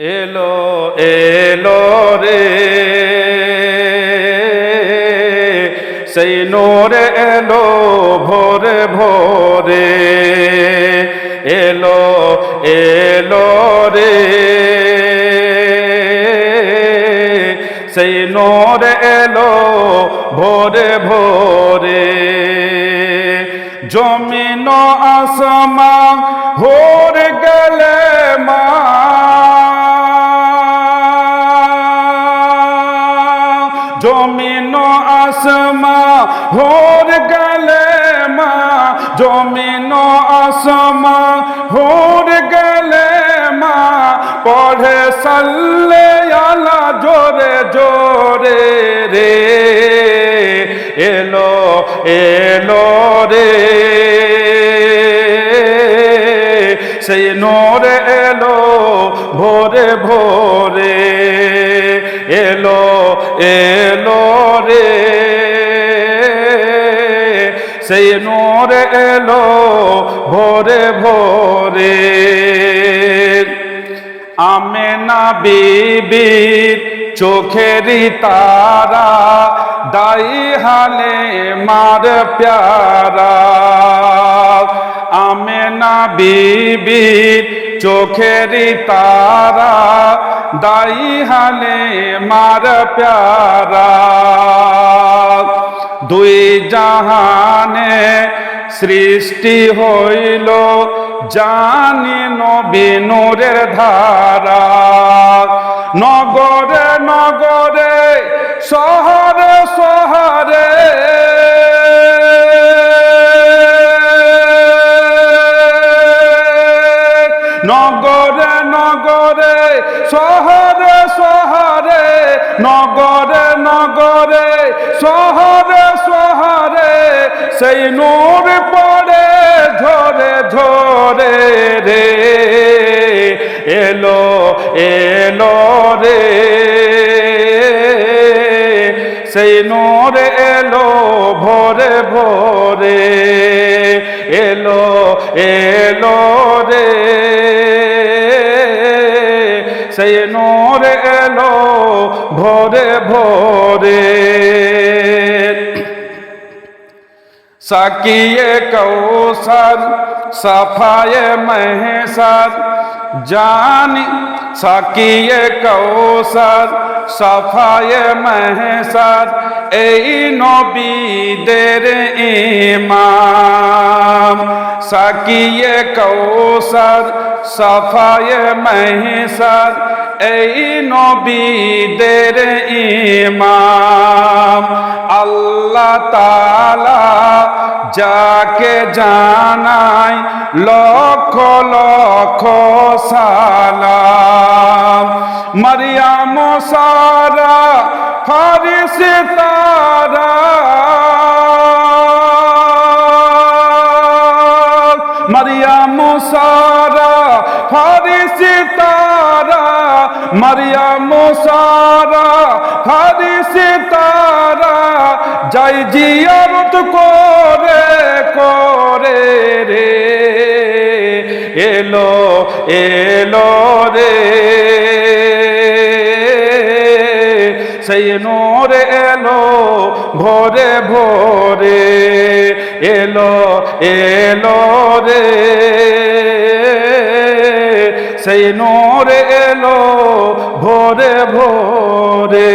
এলো এলো রে। সেই নোর এলো ভোরে ভোরে। এলো এলো রে। সেই নোর এলো ভোরে ভোরে। জমিন আসমা হোর গেলে জমিন আসমা, হোর গেলে মা। জমিন আসমা, হোর গেলে মা। পড়ে সাল্লে আলা জোরে জোরে রে। এলো এলো রে। সেই নোর এলো ভোরে ভোরে। এলো এলো সেই নোর এলো ভোরে ভোরে। আমেনা বিবির চোখেরই তারা দাই হালে মার প্যারা। আমেনা বিবির চোখেরই তারা দাই হালে মার প্যারা। দুই জাহানে সৃষ্টি হইল, জানি নবীনুরের ধারা। নগরে নগরে, শহরে শহরে। নগরে নগরে, শহরে শহরে। নগরে নগরে, শহরে শহরে, সেই নূর পড়ে ঝরে ঝরে রে। এলো এলো রে। সেই নূর এলো ভোরে ভোরে। এলো এলো রে। সেই নূর ভোরে ভোরে সাকিয়ে কৌসর সফায়ে মহেসর জানি সাকিয়ে কৌসর সফায়ে মহেসর এই নবীদের ইমাম সাকিয়ে কৌসর সফায়ে মহেসর এই নবীদের ইমাম। আল্লাহ তালা যাকে জানাই লক্ষ লক্ষ সালাম। মরিয়াম সারা, ফারিস তারা। মরিয়াম সারা, ফারিস তারা। মরিয়াম সারা ফারিস তারা, যাই জিয়ারত করে করে রে। এলো এলো রে। সেই নোর এলো, ভোরে ভোরে। এলো এলো রে। সেই নরে এলো ভোরে ভোরে।